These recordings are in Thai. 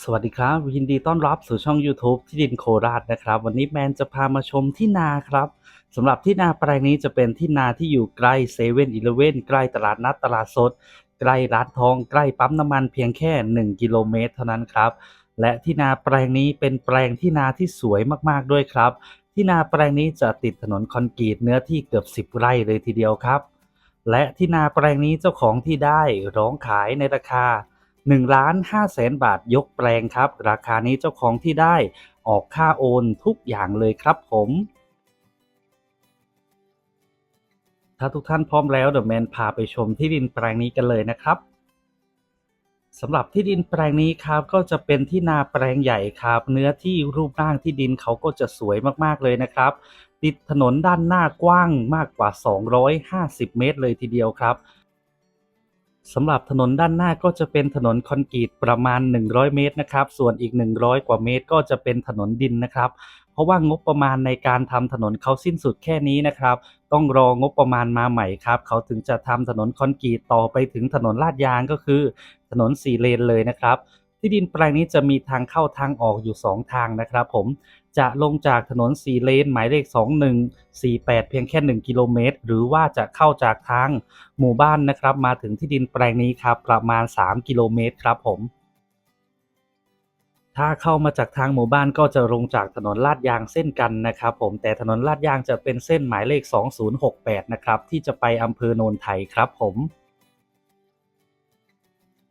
สวัสดีครับ ยินดีต้อนรับสู่ช่อง YouTube ที่ดินโคราชนะครับ วันนี้แมนจะพามาชมที่นาครับสำหรับที่นาแปลงนี้จะเป็นที่นาที่อยู่ใกล้เซเว่นอีเลเว่นใกล้ตลาดนัดตลาดสด ใกล้ร้านทองใกล้ปั๊มน้ำมันเพียงแค่ 1 กิโลเมตรเท่านั้นครับ และที่นาแปลงนี้เป็นแปลงที่นาที่สวยมากๆด้วยครับ ที่นาแปลงนี้จะติดถนนคอนกรีตเนื้อที่เกือบ 10 ไร่เลยทีเดียวครับ และที่นาแปลงนี้เจ้าของที่ได้ร้องขายในราคา 1ล้าน5แสนบาทยกแปลงครับ ราคานี้เจ้าของที่ได้ออกค่าโอนทุกอย่างเลยครับผม ถ้าทุกท่านพร้อมแล้วเดี๋ยวแมนพาไปชมที่ดินแปลงนี้กันเลยนะครับสำหรับที่ดินแปลงนี้ครับก็จะเป็นที่นาแปลงใหญ่ครับ เนื้อที่รูปร่างที่ดินเขาก็จะสวยมากๆเลยนะครับ ติดถนนด้านหน้ากว้างมากกว่า 250 เมตรเลยทีเดียวครับ สำหรับถนนด้านหน้าก็จะเป็นถนนคอนกรีตประมาณ 100 เมตรนะครับ ส่วนอีก 100 กว่าเมตรก็จะเป็นถนนดินนะครับ เพราะว่างบประมาณในการทำถนนเขาสิ้นสุดแค่นี้นะครับ ต้องรองบประมาณมาใหม่ครับ เขาถึงจะทำถนนคอนกรีตต่อไปถึงถนนลาดยางก็คือ ถนนสี่เลนเลยนะครับ ที่ดินแปลงนี้จะมีทางเข้าทางออกอยู่ 2 ทางนะครับ ผม จะลงจากถนน4เลนหมายเลข 2148 เพียงแค่ 1 กิโลเมตร หรือว่าจะเข้าจากทางหมู่บ้านนะครับ มาถึงที่ดินแปลงนี้ครับ ประมาณ 3 กิโลเมตรครับผม ถ้าเข้ามาจากทางหมู่บ้านก็จะลงจากถนนลาดยางเส้นกันนะครับผม แต่ถนนลาดยางจะเป็นเส้นหมายเลข 2068 นะครับ ที่จะไปอำเภอโนนไทยครับผม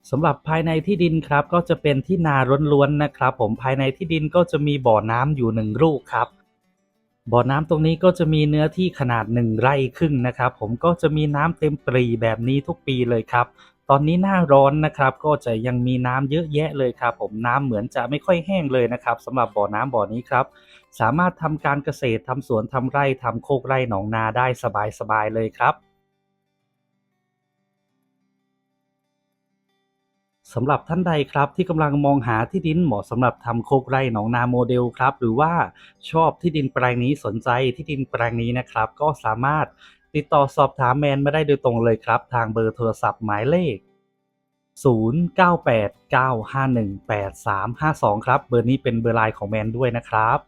สำหรับภายในที่ดินครับก็จะเป็นที่นาล้วนๆนะครับ ผมภายในที่ดินก็จะมีบ่อน้ำอยู่หนึ่งลูกครับ บ่อน้ำตรงนี้ก็จะมีเนื้อที่ขนาดหนึ่งไร่ครึ่งนะครับ ผมก็จะมีน้ำเต็มปรีแบบนี้ทุกปีเลยครับ ตอนนี้หน้าร้อนนะครับก็จะยังมีน้ำเยอะแยะเลยครับ ผมน้ำเหมือนจะไม่ค่อยแห้งเลยนะครับสำหรับบ่อน้ำบ่อนี้ครับ สามารถทำการเกษตรทำสวนทำไร่ทำโคกไร่หนองนาได้สบายๆเลยครับ สำหรับท่านใดครับที่กำลังมองหาที่ดินเหมาะสำหรับทำโคกไร่หนองนาโมเดลครับหรือว่าชอบที่ดินแปลงนี้สนใจที่ดินแปลงนี้นะครับ ก็สามารถติดต่อสอบถามแมนมาได้โดยตรงเลยครับ ทางเบอร์โทรศัพท์หมายเลข 0989518352 ครับ เบอร์นี้เป็นเบอร์ไลน์ของแมนด้วยนะครับ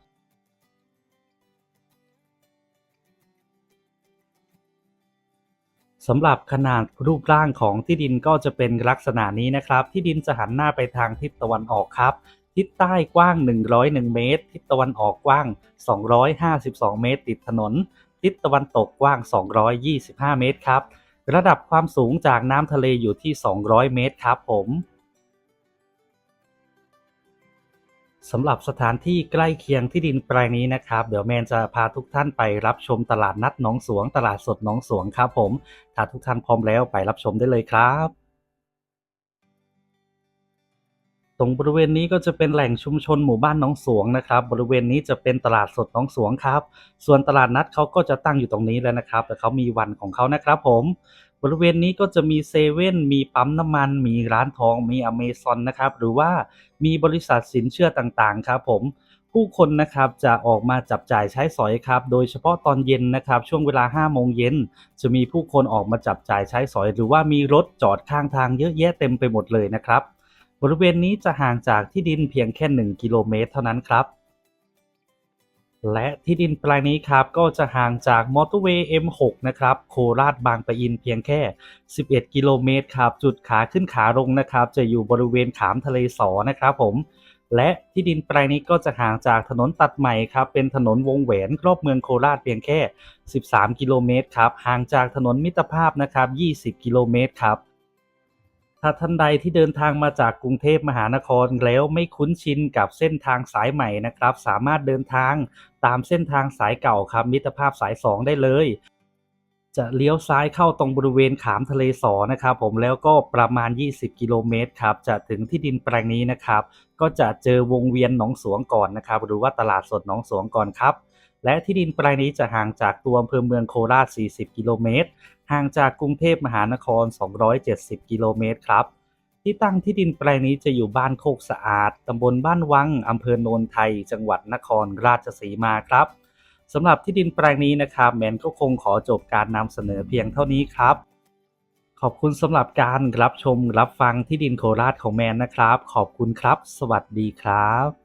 สำหรับขนาดรูปร่างของที่ดินก็จะเป็นลักษณะนี้นะครับ ที่ดินจะหันหน้าไปทางทิศตะวันออกครับ ทิศใต้กว้าง 101 เมตร ทิศตะวันออกกว้าง 252 เมตร ติดถนน ทิศตะวันตกกว้าง 225 เมตรครับ ระดับความสูงจากน้ำทะเลอยู่ที่ 200 เมตรครับผม สำหรับสถานที่ใกล้เคียงที่ดินแปลงนี้นะครับ เดี๋ยวแมนจะพาทุกท่านไปรับชมตลาดนัดหนองสวง ตลาดสดหนองสวงครับผมถ้าทุกท่านพร้อมแล้วไปรับชมได้เลยครับตรงบริเวณนี้ก็จะเป็นแหล่งชุมชนหมู่บ้านหนองสวงนะครับ บริเวณนี้จะเป็นตลาดสดหนองสวงครับ ส่วนตลาดนัดเขาก็จะตั้งอยู่ตรงนี้แล้วนะครับ แต่เขามีวันของเขานะครับผม บริเวณนี้ก็จะมีเซเว่นมีปั๊มน้ำมัน มีร้านทอง มีอเมซอนนะครับ หรือว่ามีบริษัทสินเชื่อต่างๆ ครับผมผู้คนนะครับจะออกมาจับจ่ายใช้สอยครับ โดยเฉพาะตอนเย็นนะครับ ช่วงเวลา 5 โมงเย็นจะมีผู้คนออกมาจับจ่ายใช้สอย หรือว่ามีรถจอดข้างทางเยอะแยะเต็มไปหมดเลยนะครับ บริเวณนี้จะห่างจากที่ดินเพียงแค่ 1 กิโลเมตรเท่านั้นครับ และที่ดินแปลงนี้ครับก็จะห่างจากมอเตอร์เวย์ M6 นะครับ โคราชบางปะอินเพียงแค่ 11 กิโลเมตรครับ จุดขาขึ้นขาลงนะครับ จะอยู่บริเวณขามทะเลสอนะครับผม และที่ดินแปลงนี้ก็จะห่างจากถนนตัดใหม่ครับ เป็นถนนวงแหวนรอบเมืองโคราชเพียงแค่ 13 กิโลเมตรครับ ห่างจากถนนมิตรภาพนะครับ 20 กิโลเมตรครับ ถ้าท่านใดที่เดินทางมาจากกรุงเทพมหานครแล้วไม่คุ้นชินกับเส้นทางสายใหม่นะครับ สามารถเดินทางตามเส้นทางสายเก่าครับมิตรภาพสาย 2 ได้เลย จะเลี้ยวซ้ายเข้าตรงบริเวณขามทะเลสอนะครับผมแล้วก็ประมาณ 20 กิโลเมตรครับจะถึงที่ดินแปลงนี้นะครับ ก็จะเจอวงเวียนหนองสวงก่อนนะครับ หรือว่าตลาดสดหนองสวงก่อนครับ และที่ดินแปลงนี้จะห่างจากตัวอำเภอเมืองโคราช 40 กิโลเมตร ห่างจากกรุงเทพมหานคร 270 กิโลเมตรครับ ที่ตั้งที่ดินแปลงนี้จะอยู่บ้านโคกสะอาด ตำบลบ้านวัง อำเภอโนนไทย จังหวัดนครราชสีมาครับสำหรับที่ดินแปลงนี้นะครับแมนก็คงขอจบการนำเสนอเพียงเท่านี้ครับขขอบคุณสำหรับการรับชมรับฟังที่ดินโคราชของแมนนะครับ ขอบคุณครับ สวัสดีครับ